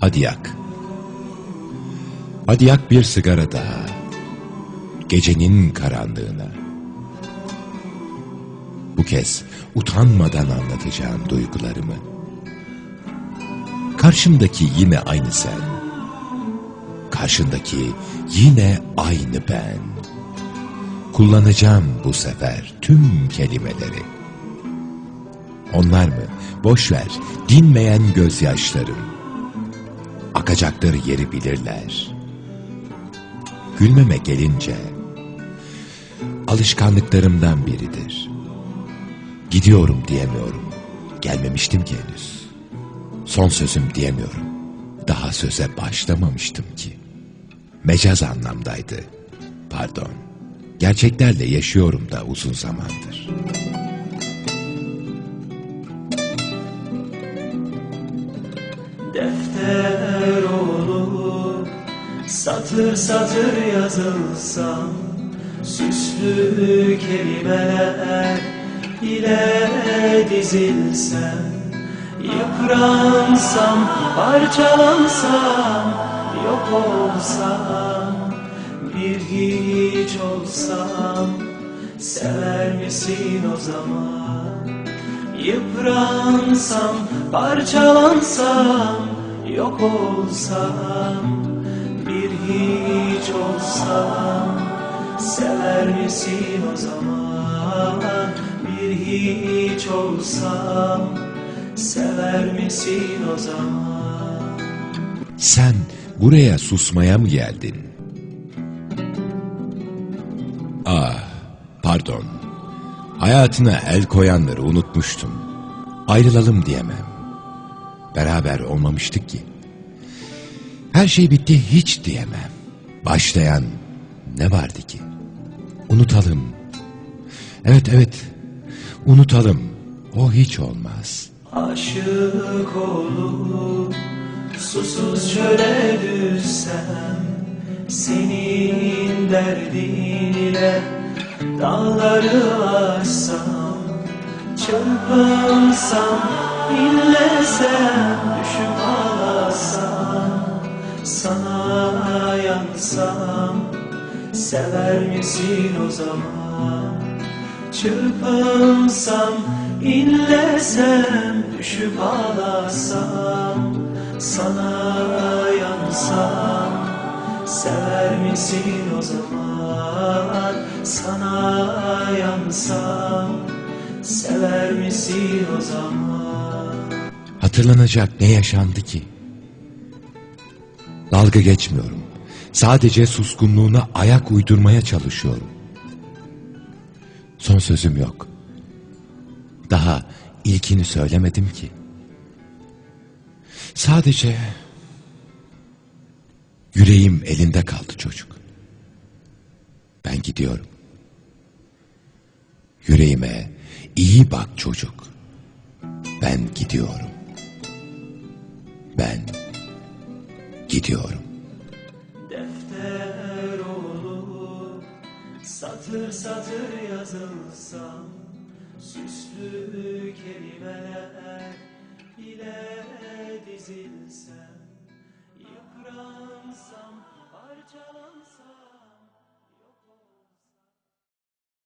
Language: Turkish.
Hadi yak. Hadi yak bir sigara daha. Gecenin karanlığına. Bu kez utanmadan anlatacağım duygularımı. Karşımdaki yine aynı sen. Karşındaki yine aynı ben. Kullanacağım bu sefer tüm kelimeleri. Onlar mı? Boş ver, dinmeyen gözyaşlarım. Akacakları yeri bilirler. Gülmeme gelince, alışkanlıklarımdan biridir. Gidiyorum diyemiyorum. Gelmemiştim ki henüz. Son sözüm diyemiyorum. Daha söze başlamamıştım ki. Mecaz anlamdaydı. Pardon. Gerçeklerle yaşıyorum da uzun zamandır. Defter satır satır yazılsam Süslü kelimeler ile dizilsem Yıpransam, parçalansam, yok olsam Bir hiç olsam, sever misin o zaman? Yıpransam, parçalansam, yok olsam olsam, sever misin o zaman? Bir hiç olsam, sever misin o zaman? Sen buraya susmaya mı geldin? Ah, pardon. Hayatına el koyanları unutmuştum. Ayrılalım diyemem. Beraber olmamıştık ki. Her şey bitti hiç diyemem. Başlayan ne vardı ki? Unutalım. Evet evet, unutalım. O hiç olmaz. Aşık olup susuz çöle düşsem Senin derdin ile dağları aşsam Çırpınsam, inlesem, düşüp ağlasam Sana yansam, sever misin o zaman? Çırpınsam, inlesem, düşüp ağlasam Sana yansam, sever misin o zaman? Sana yansam, sever misin o zaman? Hatırlanacak ne yaşandı ki? Dalga geçmiyorum. Sadece suskunluğuna ayak uydurmaya çalışıyorum. Son sözüm yok. Daha ilkini söylemedim ki. Sadece yüreğim elinde kaldı çocuk. Ben gidiyorum. Yüreğime iyi bak çocuk. Ben gidiyorum. Ben gidiyorum. Satır satır yazılsa Süslü kelimeler ile dizilsem Yıpransam, parçalansam.